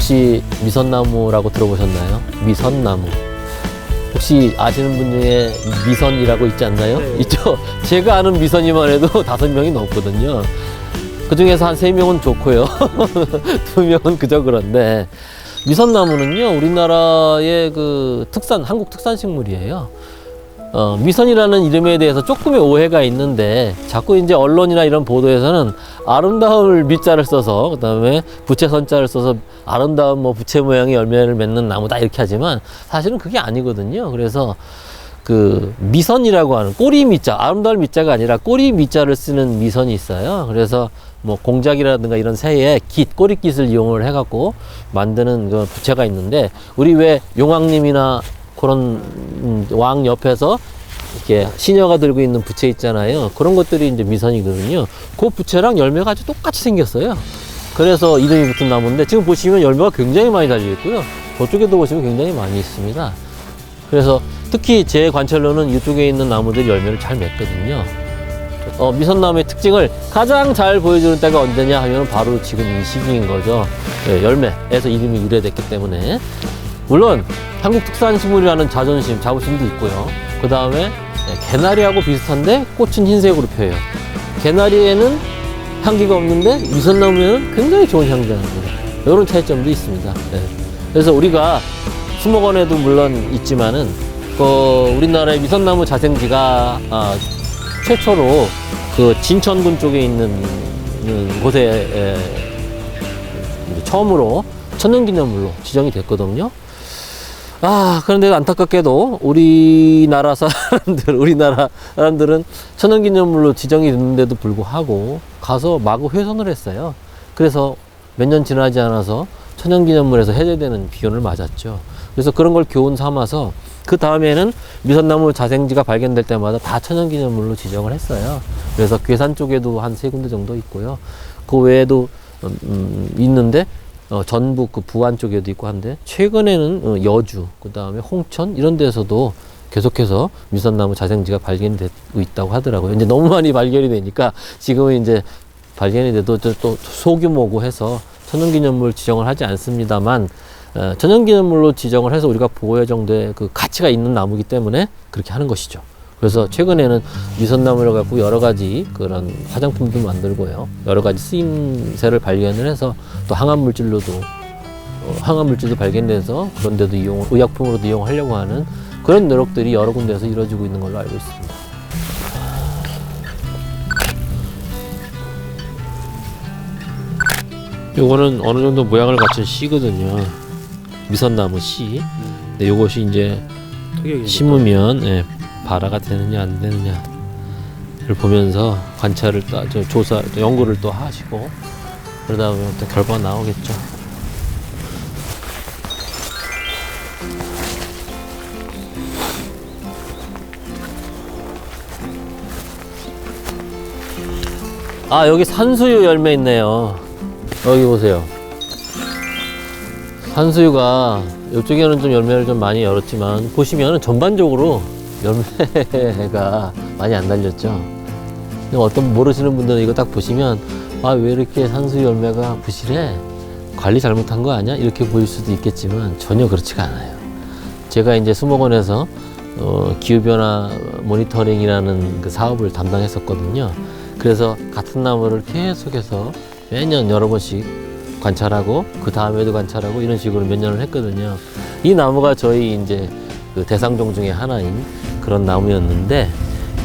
혹시 미선나무라고 들어보셨나요? 미선나무. 혹시 아시는 분 중에 미선이라고 있지 않나요? 네. 있죠? 제가 아는 미선이만 해도 다섯 명이 넘거든요. 그 중에서 한 세 명은 좋고요. 두 명은 그저 그런데. 미선나무는요, 우리나라의 그 특산, 한국 특산 식물이에요. 어, 미선이라는 이름에 대해서 조금의 오해가 있는데 자꾸 이제 언론이나 이런 보도에서는 아름다움을 미자를 써서 그다음에 부채 선자를 써서 아름다운 뭐 부채 모양의 열매를 맺는 나무다 이렇게 하지만 사실은 그게 아니거든요. 그래서 그 미선이라고 하는 꼬리 미자, 아름다울 미자가 아니라 꼬리 미자를 쓰는 미선이 있어요. 그래서 뭐 공작이라든가 이런 새의 깃, 꼬리깃을 이용을 해갖고 만드는 그 부채가 있는데 우리 왜 용왕님이나 그런 음, 왕 옆에서 이렇게 시녀가 들고 있는 부채 있잖아요. 그런 것들이 이제 미선이거든요. 그 부채랑 열매가 아주 똑같이 생겼어요. 그래서 이름이 붙은 나무인데 지금 보시면 열매가 굉장히 많이 달려 있고요. 저쪽에도 보시면 굉장히 많이 있습니다. 그래서 특히 제 관찰로는 이쪽에 있는 나무들이 열매를 잘 맺거든요. 어, 미선나무의 특징을 가장 잘 보여주는 때가 언제냐 하면 바로 지금 이 시기인 거죠. 예, 열매에서 이름이 유래됐기 때문에. 물론 한국 특산식물이라는 자존심, 자부심도 있고요. 그 다음에 개나리하고 비슷한데 꽃은 흰색으로 펴요. 개나리에는 향기가 없는데 미선나무에는 굉장히 좋은 향기가 납니다. 이런 차이점도 있습니다. 예. 그래서 우리가 수목원에도 물론 있지만은 그 우리나라의 미선나무 자생지가 아, 최초로 그 진천군 쪽에 있는 음, 곳에 에, 처음으로 천연기념물로 지정이 됐거든요. 아, 그런데 안타깝게도 우리나라 사람들, 우리나라 사람들은 천연기념물로 지정이 됐는데도 불구하고 가서 마구 훼손을 했어요. 그래서 몇 년 지나지 않아서 천연기념물에서 해제되는 비용을 맞았죠. 그래서 그런 걸 교훈 삼아서 그 다음에는 미선나무 자생지가 발견될 때마다 다 천연기념물로 지정을 했어요. 그래서 괴산 쪽에도 한 세 군데 정도 있고요. 그 외에도 음, 음, 있는데 어, 전북 그 부안 쪽에도 있고 한데 최근에는 어, 여주 그 다음에 홍천 이런 데서도 계속해서 미선나무 자생지가 발견이 되고 있다고 하더라고요. 이제 너무 많이 발견이 되니까 지금은 이제 발견이 돼도 또- 또 소규모고 해서 천연기념물 지정을 하지 않습니다만 어, 천연기념물로 지정을 해서 우리가 보호할 정도의 그 가치가 있는 나무기 때문에 그렇게 하는 것이죠. 그래서 최근에는 미선나무를 갖고 여러 가지 그런 화장품도 만들고요. 여러 가지 쓰임새를 발견을 해서 또 항암 물질로도 어, 항암 물질도 발견돼서 그런 데도 이용, 의약품으로도 이용하려고 하는 그런 노력들이 여러 군데에서 이루어지고 있는 걸로 알고 있습니다. 요거는 어느 정도 모양을 갖춘 씨거든요. 미선나무 씨. 근데 요것이 이제 심으면 예, 발화가 되느냐 안 되느냐를 보면서 관찰을 또, 저, 조사 또 연구를 또 하시고 그러다 보면 또 결과가 나오겠죠. 아 여기 산수유 열매 있네요. 여기 보세요. 산수유가 이쪽에는 좀 열매를 좀 많이 열었지만 보시면은 전반적으로 열매가 많이 안 달렸죠. 근데 어떤 모르시는 분들은 이거 딱 보시면 아 왜 이렇게 산수유 열매가 부실해? 관리 잘못한 거 아니야? 이렇게 보일 수도 있겠지만 전혀 그렇지가 않아요. 제가 이제 수목원에서 어, 기후변화 모니터링이라는 그 사업을 담당했었거든요. 그래서 같은 나무를 계속해서 매년 여러 번씩 관찰하고 그 다음에도 관찰하고 이런 식으로 몇 년을 했거든요. 이 나무가 저희 이제 그 대상종 중에 하나인 그런 나무였는데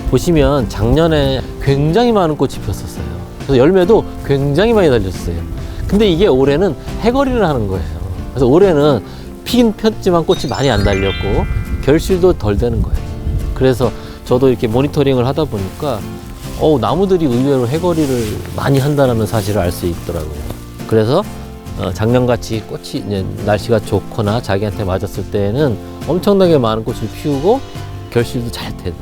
보시면 작년에 굉장히 많은 꽃이 폈었어요. 그래서 열매도 굉장히 많이 달렸어요. 근데 이게 올해는 해거리를 하는 거예요. 그래서 올해는 피긴 폈지만 꽃이 많이 안 달렸고 결실도 덜 되는 거예요. 그래서 저도 이렇게 모니터링을 하다 보니까 어 나무들이 의외로 해거리를 많이 한다는 사실을 알 수 있더라고요. 그래서 어, 작년같이 꽃이 날씨가 좋거나 자기한테 맞았을 때에는 엄청나게 많은 꽃을 피우고 결실도 잘 되고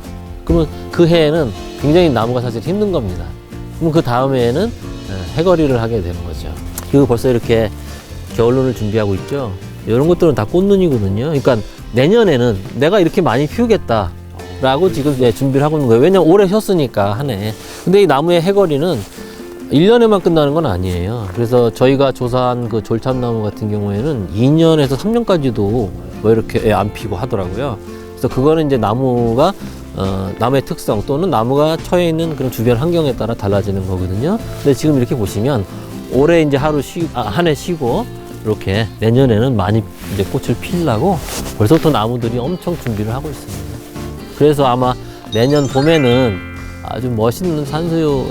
그러면 그 해에는 굉장히 나무가 사실 힘든 겁니다. 그럼 그 다음 해에는 어, 해거리를 하게 되는 거죠. 그리고 벌써 이렇게 겨울눈을 준비하고 있죠. 이런 것들은 다 꽃눈이거든요. 그러니까 내년에는 내가 이렇게 많이 피우겠다. 라고 지금 네, 준비를 하고 있는 거예요. 왜냐면 올해 쉬었으니까 한 해. 근데 이 나무의 해거리는 1년에만 끝나는 건 아니에요. 그래서 저희가 조사한 그 졸참나무 같은 경우에는 2년에서 3년까지도 뭐 이렇게 예, 안 피고 하더라고요. 그래서 그거는 이제 나무가 어, 나무의 특성 또는 나무가 처해 있는 그런 주변 환경에 따라 달라지는 거거든요. 근데 지금 이렇게 보시면 올해 이제 하루 쉬, 아, 한 해 쉬고 이렇게 내년에는 많이 이제 꽃을 피려고 벌써부터 나무들이 엄청 준비를 하고 있습니다. 그래서 아마 내년 봄에는 아주 멋있는 산수유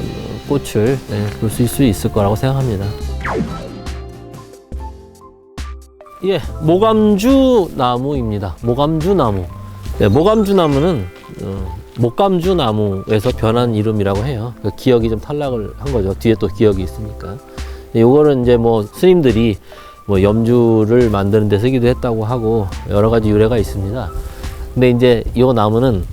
꽃을 네, 볼수 있을 거라고 생각합니다. 예, 모감주 나무입니다. 모감주 나무. 네, 모감주 나무는 어, 목감주 나무에서 변한 이름이라고 해요. 그 기억이 좀 탈락을 한 거죠. 뒤에 또 기억이 있으니까. 네, 요거는 이제 뭐 스님들이 뭐 염주를 만드는 데 쓰기도 했다고 하고 여러 가지 유래가 있습니다. 근데 이제 이 나무는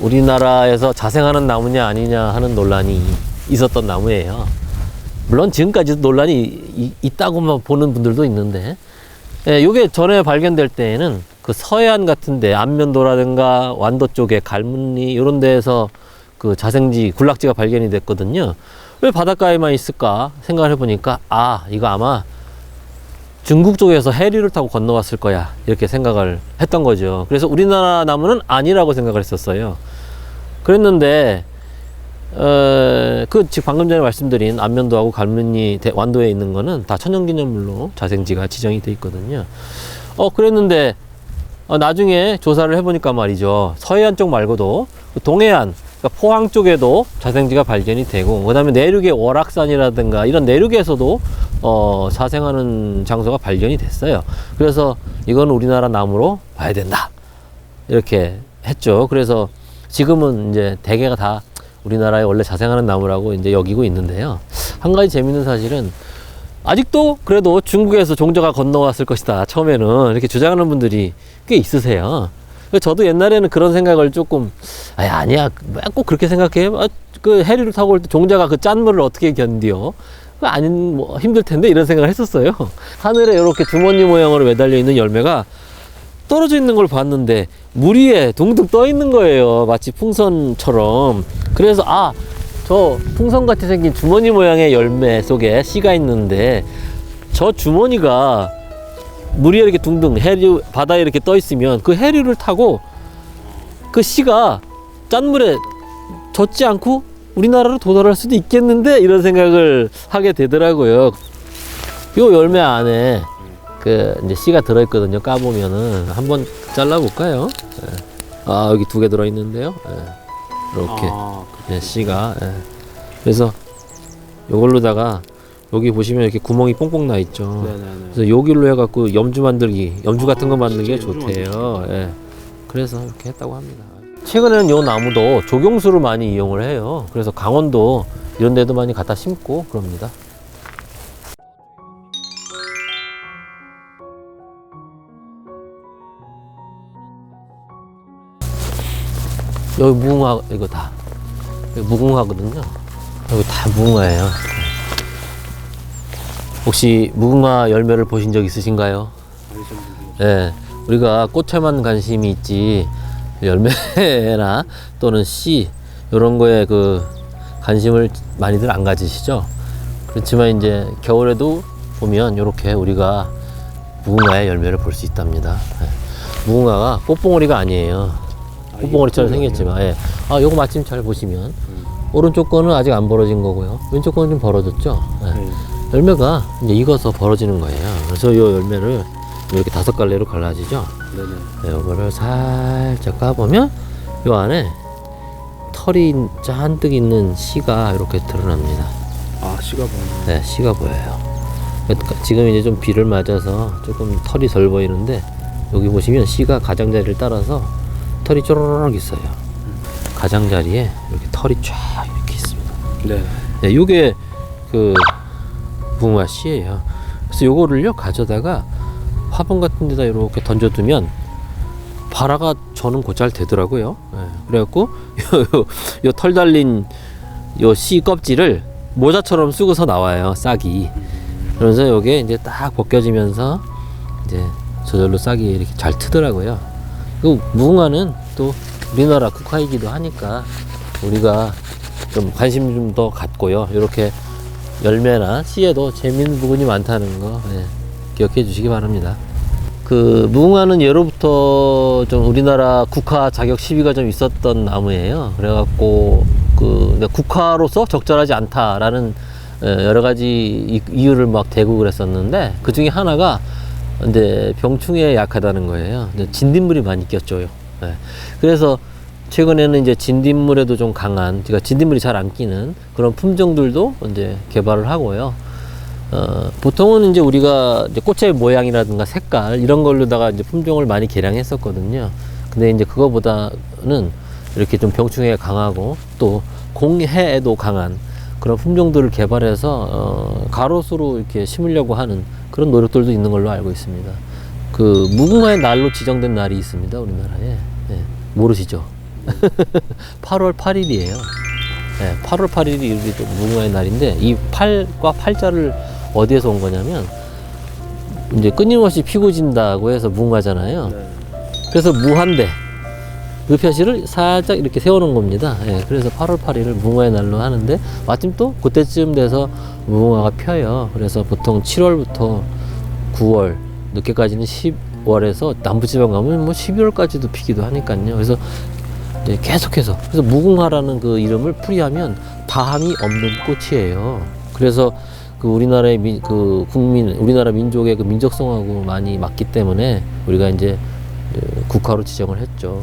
우리나라에서 자생하는 나무냐 아니냐 하는 논란이 있었던 나무예요. 물론 지금까지도 논란이 이- 있다고만 보는 분들도 있는데, 예, 요게 전에 발견될 때에는 그 서해안 같은데 안면도라든가 완도 쪽에 갈문리 이런 데에서 그 자생지 군락지가 발견이 됐거든요. 왜 바닷가에만 있을까 생각을 해보니까 아 이거 아마 중국 쪽에서 해리를 타고 건너왔을 거야 이렇게 생각을 했던 거죠. 그래서 우리나라 나무는 아니라고 생각을 했었어요. 그랬는데 어, 그 방금 전에 말씀드린 안면도하고 갈문리 대- 완도에 있는 거는 다 천연기념물로 자생지가 지정이 돼 있거든요. 어 그랬는데 어, 나중에 조사를 해보니까 말이죠. 서해안 쪽 말고도 그 동해안, 그러니까 포항 쪽에도 자생지가 발견이 되고, 그 다음에 내륙의 월악산이라든가 이런 내륙에서도 어, 자생하는 장소가 발견이 됐어요. 그래서 이건 우리나라 나무로 봐야 된다. 이렇게 했죠. 그래서 지금은 이제 대개가 다 우리나라에 원래 자생하는 나무라고 이제 여기고 있는데요. 한 가지 재밌는 사실은 아직도 그래도 중국에서 종자가 건너왔을 것이다. 처음에는 이렇게 주장하는 분들이 꽤 있으세요. 저도 옛날에는 그런 생각을 조금 아니 아니야 왜꼭 그렇게 생각해? 아, 그 해리를 타고 올 때 종자가 그 짠물을 어떻게 견디어? 그 아닌 뭐 힘들 텐데 이런 생각을 했었어요. 하늘에 이렇게 주머니 모양으로 매달려 있는 열매가 떨어져 있는 걸 봤는데 물 위에 둥둥 떠 있는 거예요. 마치 풍선처럼. 그래서 아, 저 풍선 같이 생긴 주머니 모양의 열매 속에 씨가 있는데 저 주머니가 물 위에 이렇게 둥둥 해류 바다에 이렇게 떠 있으면 그 해류를 타고 그 씨가 짠물에 젖지 않고 우리나라로 도달할 수도 있겠는데 이런 생각을 하게 되더라고요. 요 열매 안에 그 이제 씨가 들어 있거든요. 까보면은 한번 잘라볼까요? 예. 아 여기 두 개 들어 있는데요. 예. 이렇게 아, 예, 씨가 예. 그래서 요걸로다가 여기 보시면 이렇게 구멍이 뽕뽕 나 있죠. 네네네. 그래서 여기로 해갖고 염주 만들기, 염주 같은 거 아, 만드는 게 염주 좋대요. 예. 그래서 이렇게 했다고 합니다. 최근에는 요 나무도 조경수로 많이 이용을 해요. 그래서 강원도 이런 데도 많이 갖다 심고 그럽니다. 여기 무궁화 이거 다 여기 무궁화거든요. 여기 다 무궁화예요. 혹시 무궁화 열매를 보신 적 있으신가요? 예, 우리가 꽃에만 관심이 있지 열매나 또는 씨 이런 거에 그 관심을 많이들 안 가지시죠. 그렇지만 이제 겨울에도 보면 이렇게 우리가 무궁화의 열매를 볼 수 있답니다. 예. 무궁화가 꽃봉오리가 아니에요. 아, 꽃봉오리처럼 이게 생겼지만, 예. 아, 요거 마침 잘 보시면 오른쪽 거는 아직 안 벌어진 거고요. 왼쪽 거는 좀 벌어졌죠. 예. 네. 열매가 이제 익어서 벌어지는 거예요. 그래서 이 열매를 이렇게 다섯 갈래로 갈라지죠. 네네. 네, 이거를 살짝 까보면 이 안에 털이 잔뜩 있는 씨가 이렇게 드러납니다. 아 씨가 보이네. 네, 씨가 보여요. 그러니까 지금 이제 좀 비를 맞아서 조금 털이 덜 보이는데 여기 보시면 씨가 가장자리를 따라서 털이 쪼르륵 있어요. 가장자리에 이렇게 털이 쫙 이렇게 있습니다. 네. 네, 요게 그 무궁화 씨예요. 그래서 요거를요 가져다가 화분 같은 데다 이렇게 던져두면 발화가 저는 곧잘 되더라고요. 예, 그래갖고 요 털 달린 요 씨 껍질을 모자처럼 쓰고서 나와요 싹이. 그러면서 요게 이제 딱 벗겨지면서 이제 저절로 싹이 이렇게 잘 트더라고요. 그 무궁화는 또 우리나라 국화이기도 하니까 우리가 좀 관심 좀 더 갖고요. 이렇게 열매나 씨에도 재미있는 부분이 많다는 거 예, 기억해 주시기 바랍니다. 그 무궁화는 예로부터 좀 우리나라 국화 자격 시비가 좀 있었던 나무예요. 그래갖고 그 국화로서 적절하지 않다라는 에, 여러 가지 이- 이유를 막 대고 그랬었는데 그 중에 하나가 이제 병충해에 약하다는 거예요. 진딧물이 많이 꼈죠요. 예. 그래서 최근에는 이제 진딧물에도 좀 강한, 그러니까 진딧물이 잘 안 끼는 그런 품종들도 이제 개발을 하고요. 어, 보통은 이제 우리가 이제 꽃의 모양이라든가 색깔 이런 걸로다가 이제 품종을 많이 개량했었거든요. 근데 이제 그거보다는 이렇게 좀 병충해가 강하고 또 공해에도 강한 그런 품종들을 개발해서 어, 가로수로 이렇게 심으려고 하는 그런 노력들도 있는 걸로 알고 있습니다. 그 무궁화의 날로 지정된 날이 있습니다. 우리나라에 예, 모르시죠? 8월 8일이에요. 네, 8월 8일이 우리 또 무궁화의 날인데 이 8과 8자를 어디에서 온 거냐면 이제 끊임없이 피고 진다고 해서 무궁화잖아요. 네. 그래서 무한대 그 표시를 살짝 이렇게 세워놓은 겁니다. 예, 그래서 8월 8일을 무궁화의 날로 하는데 마침 또 그때쯤 돼서 무궁화가 펴요. 그래서 보통 7월부터 9월 늦게까지는 10월에서 남부지방 가면 뭐 12월까지도 피기도 하니까요. 그래서 이제 계속해서 그래서 무궁화라는 그 이름을 풀이하면 다함이 없는 꽃이에요. 그래서 그 우리나라의 민, 그 국민 우리나라 민족의 그 민족성하고 많이 맞기 때문에 우리가 이제 그 국화로 지정을 했죠.